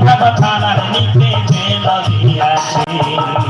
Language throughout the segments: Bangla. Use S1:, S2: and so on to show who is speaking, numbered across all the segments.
S1: ভাব থানার যাবে চলে ও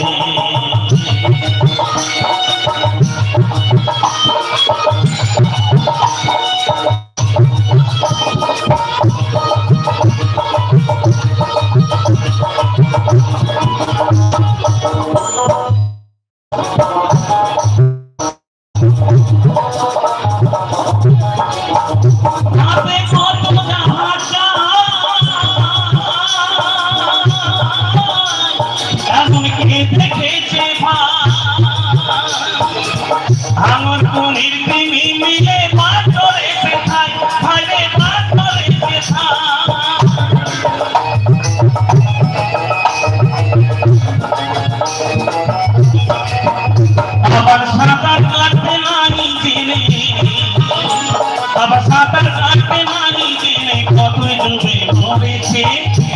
S1: আছে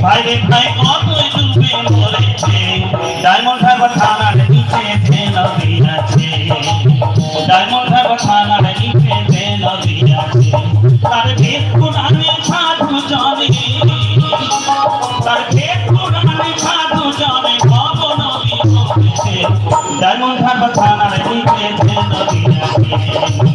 S1: ভাইরে ভাই কতই ডুবে মরেছে? ডায়মন্ড হারবার থানার নিচে ফেল দিয়েছে ডায়মন্ড হারবার থানার নিচে ফেল দিয়েছে তার ভেদ কোরআনে সাধু জনে তার ভেদ কোরআনে সাধু জনে কত বলেছে ডায়মন্ড হারবার থানার নিচে ফেল দিয়েছে ডায়মন্ড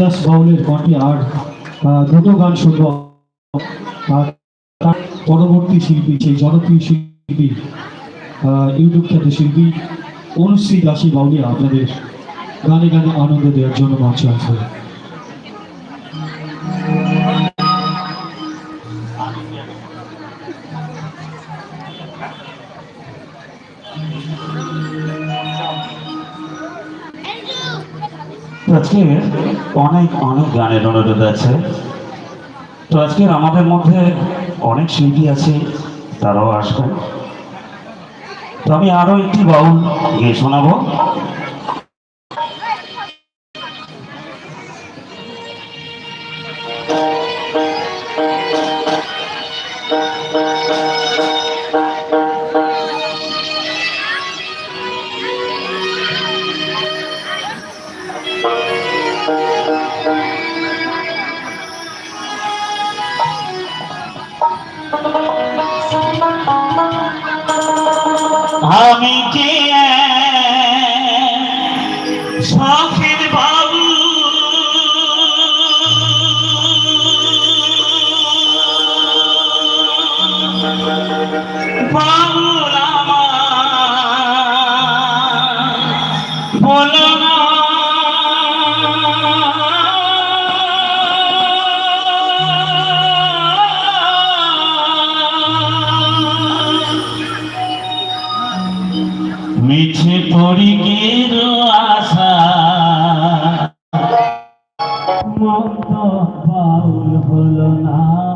S2: দাস বাউলের কণ্ঠে আর দুটো গান শুনব। তার পরবর্তী শিল্পী, সেই জনপ্রিয় শিল্পী ইউটিউব খ্যাত শিল্পী অনুশ্রী দাসী বাউলিয়া আপনাদের গানে গানে আনন্দ দেওয়ার জন্য মঞ্চে আসবে
S3: আজকে অনেক অনেক গানের অনুরোধ আছে। তো আজকের আমাদের মধ্যে অনেক শিল্পী আছে, তারাও আসবেন। তো আমি আরও একটি বাউল গিয়ে শোনাবো।
S1: আমি কে মন তো বাউল হলো না।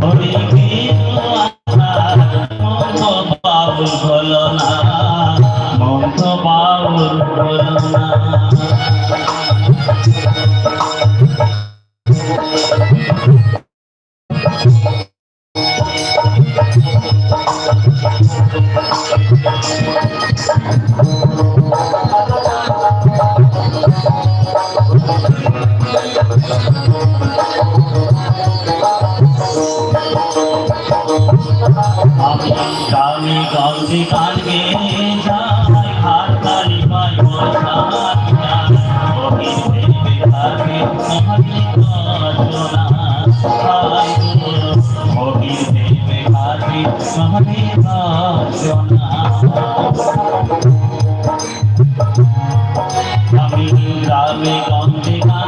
S1: পড়ে গেল আশা মন বাউল হলো না মন তো বাউল হলো না আমি থাকে মহাবি রচনা আমি গ্রামে গন্ধে গান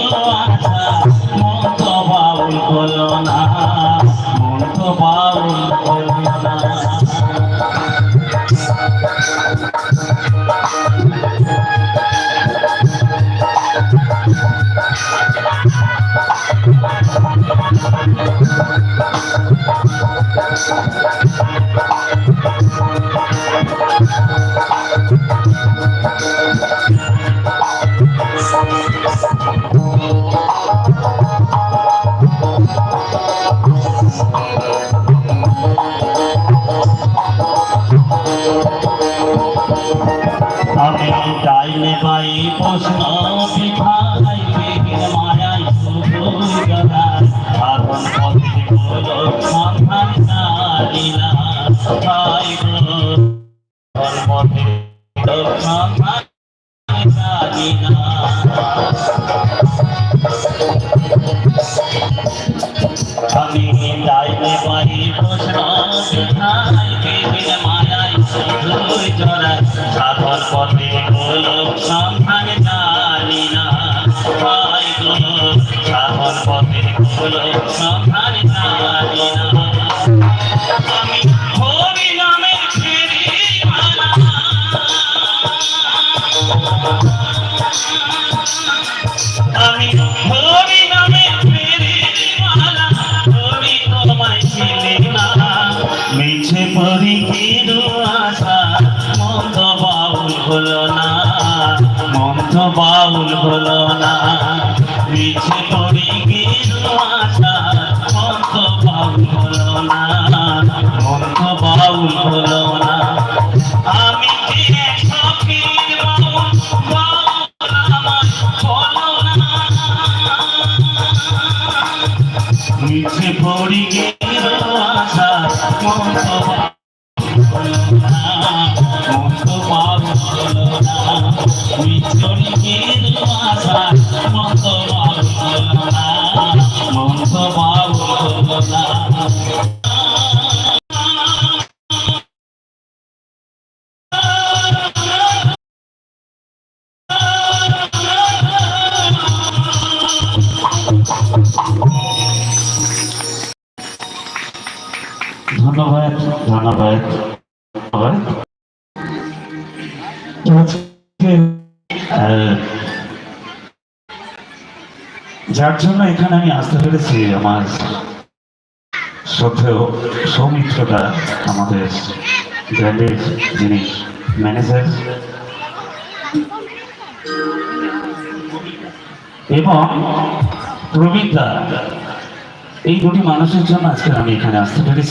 S1: আমি ডাইনে বাই প্রশ্ন মায়াই সাধন পথে বাউল হলো না আমি যে ফকির বাউল বাউল আমার হলো না মিছে পড়ি গেল আশা মন্ত মন্ত পাব হলো না মিছড়ি গেল
S3: আহ, যার জন্য এখানে আমি আসতে পেরেছি আমার শ্রদ্ধেয় সৌমিত্রদা আমাদের ব্র্যান্ডের যিনি ম্যানেজার এবং প্রবীণ এই দুটি মানুষের জন্য আজকে আমি এখানে আসতে পেরেছি।